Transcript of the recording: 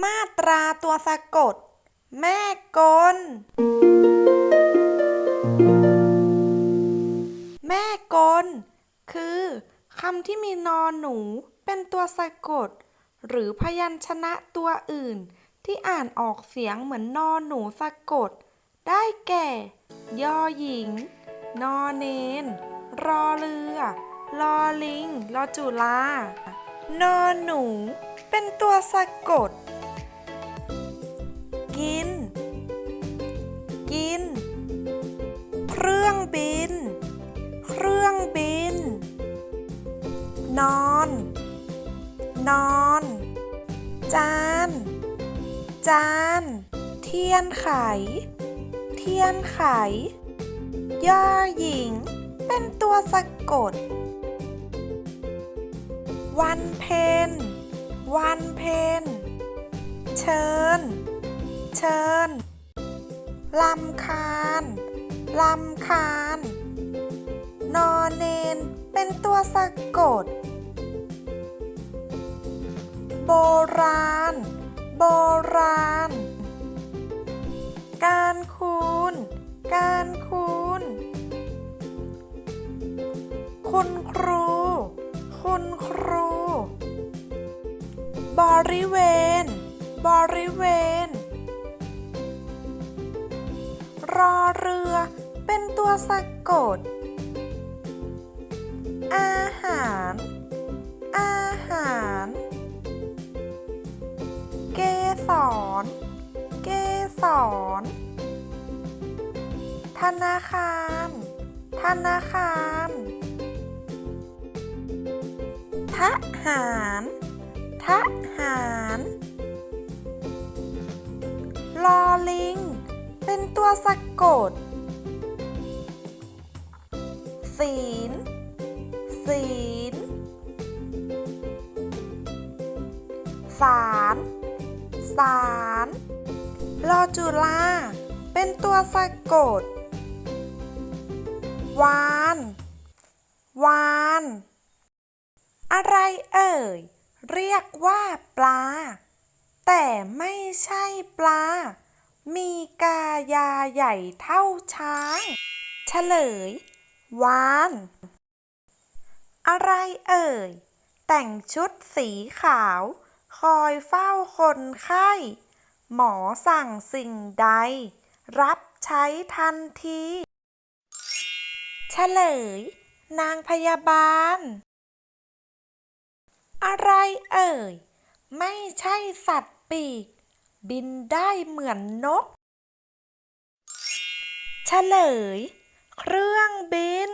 มาตราตัวสะกด แม่กล แม่กล คือคำที่มีนอนหนูเป็นตัวสะกด หรือพยัญชนะตัวอื่น ที่อ่านออกเสียงเหมือนนอนหนูสะกด ได้แก่ ยอหญิง นอเนน รอเรือ ลอลิง ลอจุลานอหนูเป็นตัวสะกด บิน เครื่องบิน นอน นอน จาน จาน เทียนไข เทียนไข ย่อหญิง เป็นตัวสะกด วันเพ็ญวันเพ็ญเชิญ เชิญลำคาญ ลำคาญ นอนเนนเป็นตัวสะกด โบราณ โบราณ การคูณ การคูณ คุณครู คุณครู บริเวณ บริเวณ รอเรือ เป็นตัวสะกด อาหาร อาหาร เกสร เกสร ธนาคาร ธนาคารทหารทหารลอลิง เป็นตัวสะกด ศีล ศีลสารสารลอจุลา เป็นตัวสะกด วาน วาน อะไรเอ่ย เรียกว่าปลา แต่ไม่ใช่ปลา มีกายาใหญ่เท่าช้าง เฉลย วาน อะไรเอ่ย แต่งชุดสีขาว คอยเฝ้าคนไข้ หมอสั่งสิ่งใด รับใช้ทันทีเฉลย นางพยาบาล อะไรเอ่ย ไม่ใช่สัตว์ปีก บินได้เหมือนนกเฉลย เครื่องบิน